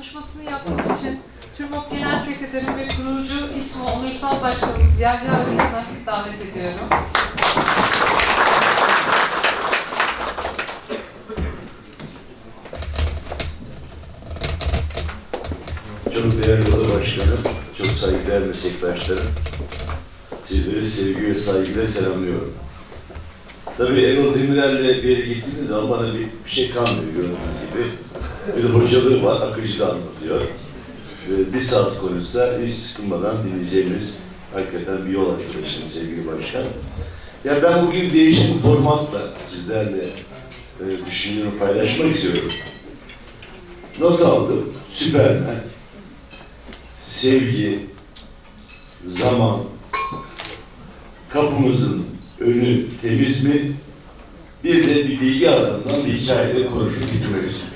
konuşmasını yapmak için TÜRMOP Genel Sekreterim ve kurucu ismi Onursal Başkanımız Yahya Arıkan'a davet ediyorum. Çok değerli oda başkanım, çok saygıdeğer meslektaşlarım. Sizleri sevgi ve saygıyla selamlıyorum. Tabii Erol Demirer'le bir yere gittiğiniz zaman bana bir, bir şey kalmıyor gördüğünüz gibi. Bir de hocalığı var, akıcı anlatıyor. Ve bir saat konuşsa hiç sıkılmadan dinleyeceğimiz hakikaten bir yol arkadaşım sevgili başkan. Ya ben bugün değişik formatla sizlerle e, düşüncemi paylaşmak istiyorum. Not aldım. Süpermen, sevgi, zaman, kapımızın önü temiz mi? Bir de bir bilgi alanından bir hikayeyle konuşup bitirmek istiyorum.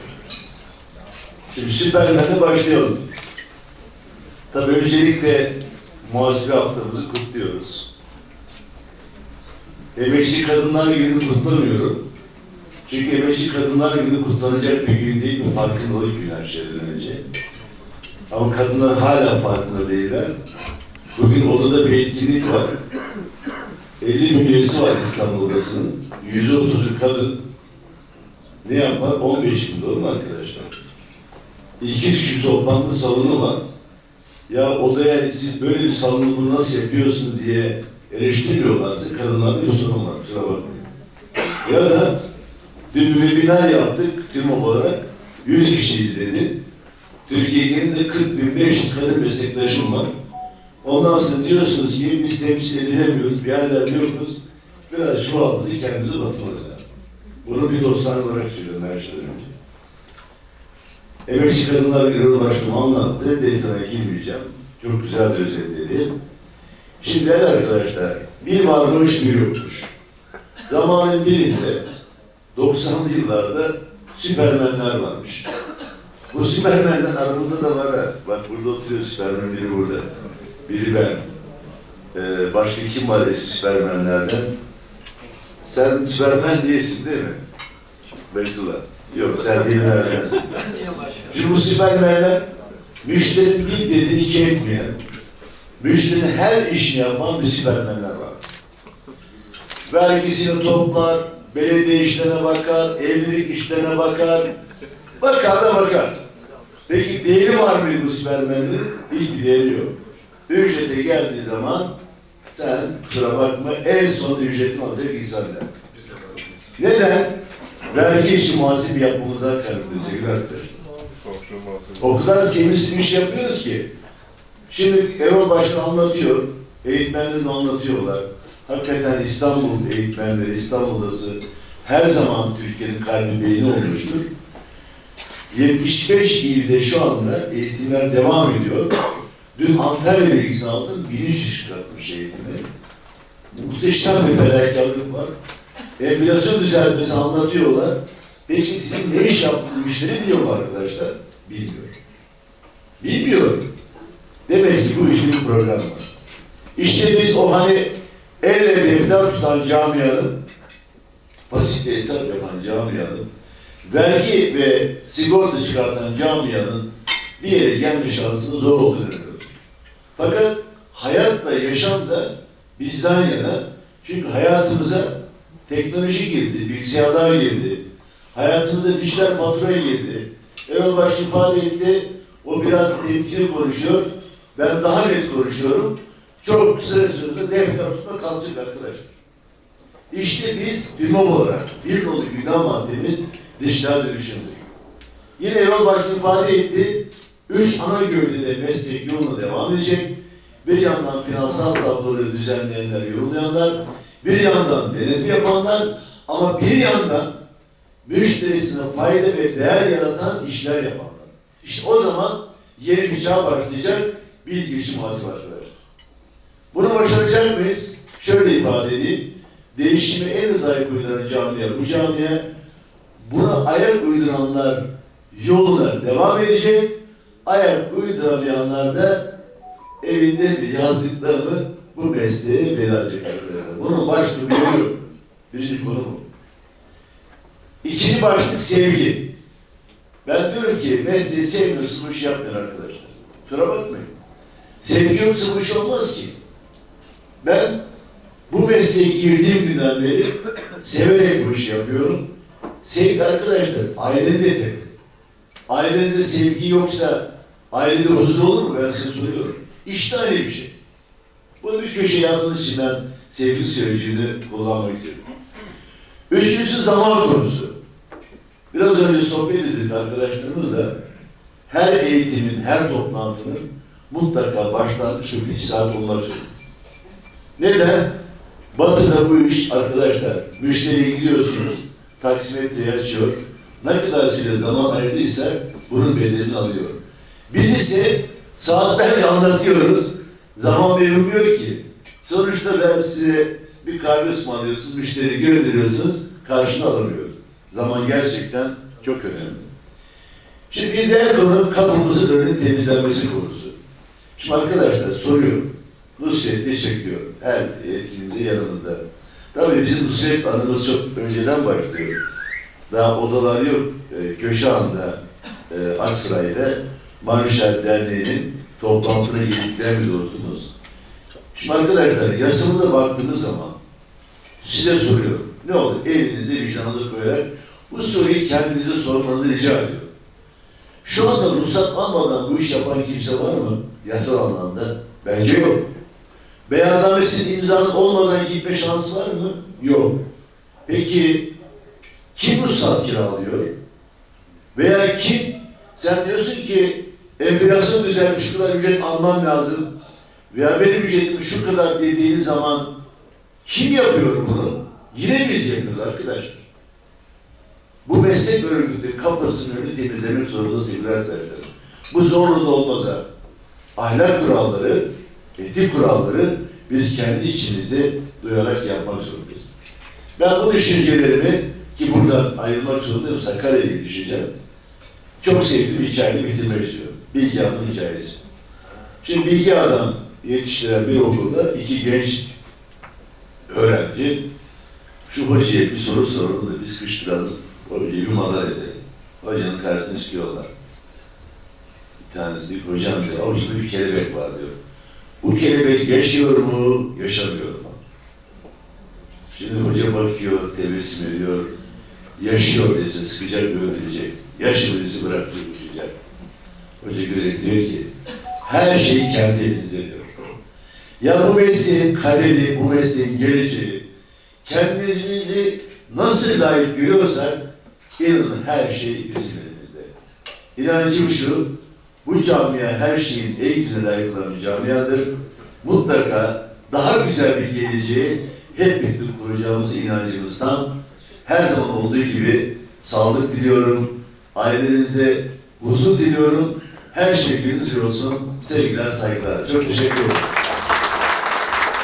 Şimdi Süpermen'e başlayalım. Tabii öncelikle muhasebe haftamızı kutluyoruz. Emekçi Kadınlar Günü'nü kutlamıyorum. Çünkü Emekçi Kadınlar Günü kutlanacak bir gün değil, bu farkındalık günü her şeyden önce. Ama kadınlar hala farkında değiller. Bugün odada bir etkinlik var. 50 bin üyesi var İstanbul Odası'nın. %30'u kadın. Ne yapar? 15 bin mu arkadaşlar? İki üç gün toplantı salonu var. Ya odaya siz böyle bir salonu nasıl yapıyorsunuz diye eleştiriyorlarsa kadınlarda bir sorun var. Kusura bakmayın. Ya da bir webinar yaptık tüm olarak. 100 kişi izledi. Türkiye'nin de 40 bin 500 kadın meslektaşım var. Ondan sonra diyorsunuz ki biz temsil edilemiyoruz, bir yerlerde yokuz. Biraz çuvaldızı kendimize batırmak lazım. Bunu bir dostlar olarak söylüyorum her şeyden önce. Emekçi Kadınlar Günü Başkanım anlattı, detayına girmeyeceğim. Çok güzel özetledi. Şimdi arkadaşlar, bir varmış bir yokmuş. Zamanın birinde 90'lı yıllarda süpermenler varmış. Bu süpermenler aramızda da var. Bak burada oturuyor süpermen biri burada. Biri ben. Ee, başka kim var eski süpermenlerden? Sen süpermen değilsin değil mi? Beytullah. Yok sen değillerdensin. Şimdi bu süpermenler müşterinin bir dediğini iki etmeyen, müşterinin her işini yapan bir süpermenler var. Vergisini toplar, belediye işlerine bakar, evlilik işlerine bakar, bakar da bakar. Peki değeri var mıydı bu süpermenlerin? Hiçbir değeri yok. Ücrete geldiği zaman sen kusura bakma en son ücretini alacak insanlar. Neden? Vergi için muhasebe yapmamıza kalkıyor sevgili arkadaşlar. O kadar sevimsiz bir iş yapıyoruz ki. Şimdi Erol Başkan anlatıyor, eğitmenlerini anlatıyorlar. Hakikaten İstanbul eğitmenleri, İstanbul'dası her zaman Türkiye'nin kalbi beyni olmuştur. 75 ilde şu anda eğitimler devam ediyor. Dün Antalya bilgisini aldım, 1300 çıkartmış eğitimi. Muhteşem bir fedakarlık var. Enflasyon düzeltmesi anlatıyorlar. Peki sizin ne iş yaptığını müşteri biliyor mu arkadaşlar? Bilmiyor. Bilmiyor. Demek ki bu işte bir problem var. İşte biz o hani elle defter tutan camianın, basit hesap yapan camianın, vergi ve sigorta çıkartan camianın bir yere gelme şansının zor görüyoruz. Fakat hayat ve yaşam da bizden yana. Çünkü hayatımıza teknoloji girdi, bilgisayarlar girdi. Hayatımıza dijital fatura girdi. Erol Baş ifade etti, o biraz temkili konuşuyor. Ben daha net konuşuyorum. Çok kısa sürede defter tutma kalacak arkadaşlar. İşte biz firmam olarak bir nolu gündem maddemiz dijital dönüşümdür. Yine Erol Başkan ifade etti. Üç ana gövdede meslek yoluna devam edecek. Bir yandan finansal tabloları düzenleyenler, yorumlayanlar, bir yandan denetim yapanlar ama bir yandan müşterisine fayda ve değer yaratan işler yapanlar. İşte o zaman yeni bir çağ başlayacak bilgi için arkadaşlar. Bunu başaracak mıyız? Şöyle ifade edeyim. Değişimi en hızlı ayak uyduran camiye, bu camiye buna ayak uyduranlar yoluna devam edecek. Ayak uyduramayanlar da evinde bir yazdıklarını bu mesleğe arkadaşlar. Bunun yolu yok. Birinci konu bu. İkinci başlık sevgi. Ben diyorum ki mesleği sevmiyorsun bu işi yapmayın arkadaşlar. Kusura bakmayın. Sevgi yoksa bu iş olmaz ki. Ben bu mesleğe girdiğim günden beri severek bu işi yapıyorum. Sevgi arkadaşlar, ailenin de. Ailenizde sevgi yoksa ailede huzur olur mu? Ben size soruyorum. İşte aynı bir şey. Bunu bir köşe yaptığınız için ben sevgi sözcüğünü kullanmak istiyorum. Üçüncüsü zaman konusu. Biraz önce sohbet edildik arkadaşlarımızla. Her eğitimin, her toplantının mutlaka başlangıç ve bir saat olmak. Neden? Batı'da bu iş arkadaşlar, müşteriye gidiyorsunuz, taksimetre açıyor. Ne kadar süre zaman ayırdıysa bunun bedelini alıyor. Biz ise saatlerce anlatıyoruz, zaman verilmiyor ki. Sonuçta ben size bir kahve ısmarlıyorsunuz, müşteri gönderiyorsunuz, karşını alamıyor. Zaman gerçekten çok önemli. Şimdi diğer konu kapımızın önünün temizlenmesi konusu. Şimdi arkadaşlar soruyorum. Nusret teşekkür Her eğitimimizde yanımızda. Tabii bizim Nusret anımız çok önceden başlıyor. Daha odalar yok. Ee, Köşehan'da, e, Aksaray'da Marşal Derneği'nin toplantına girdikleri bir dostumuz. Şimdi arkadaşlar yasamıza baktığınız zaman size soruyorum. Ne olur elinizi vicdanınıza koyarak bu soruyu kendinize sormanızı rica ediyorum. Şu anda ruhsat almadan bu iş yapan kimse var mı? Yasal anlamda. Bence yok. Beyannamesinin imzanın olmadan gitme şansı var mı? Yok. Peki kim ruhsat kiralıyor? Veya kim? Sen diyorsun ki enflasyon düzelmiş kadar ücret almam lazım. Veya benim ücretim şu kadar dediğiniz zaman kim yapıyor bunu? Yine biz yapıyoruz arkadaşlar. Bu meslek örgütü kapısının önünü temizlemek zorunda sevgili arkadaşlar. Bu zorlu da olmaz ha. Ahlak kuralları, etik kuralları biz kendi içimizde duyarak yapmak zorundayız. Ben bu düşüncelerimi ki buradan ayrılmak zorundayım Sakarya'ya düşeceğim. Çok sevdiğim hikayeyi bitirmek istiyorum. Bilgi Hanım'ın hikayesi. Şimdi Bilgi Adam yetiştiren bir okulda iki genç öğrenci şu hocaya bir soru soralım da biz kıştıralım. Hocayı bir madar edelim. Hocanın karşısına çıkıyorlar. Bir tanesi diyor, hocam diyor, avucunda bir kelebek var diyor. Bu kelebek yaşıyor mu, yaşamıyor mu? Şimdi hoca bakıyor, tebessüm ediyor. Yaşıyor dese sıkacak ve öldürecek. Bırakıp uçacak. Hoca göre diyor ki, her şeyi kendi elinize. Ya bu mesleğin kaderi, bu mesleğin geleceği, kendimizi nasıl layık görüyorsak, inanın her şey bizim elimizde. İnancım şu, bu camia her şeyin en güzel bir camiadır. Mutlaka daha güzel bir geleceği hep birlikte kuracağımız inancımızdan her zaman olduğu gibi sağlık diliyorum. Ailenizde huzur diliyorum. Her şey gönlünüzce olsun. Sevgiler, saygılar. Çok teşekkür ederim.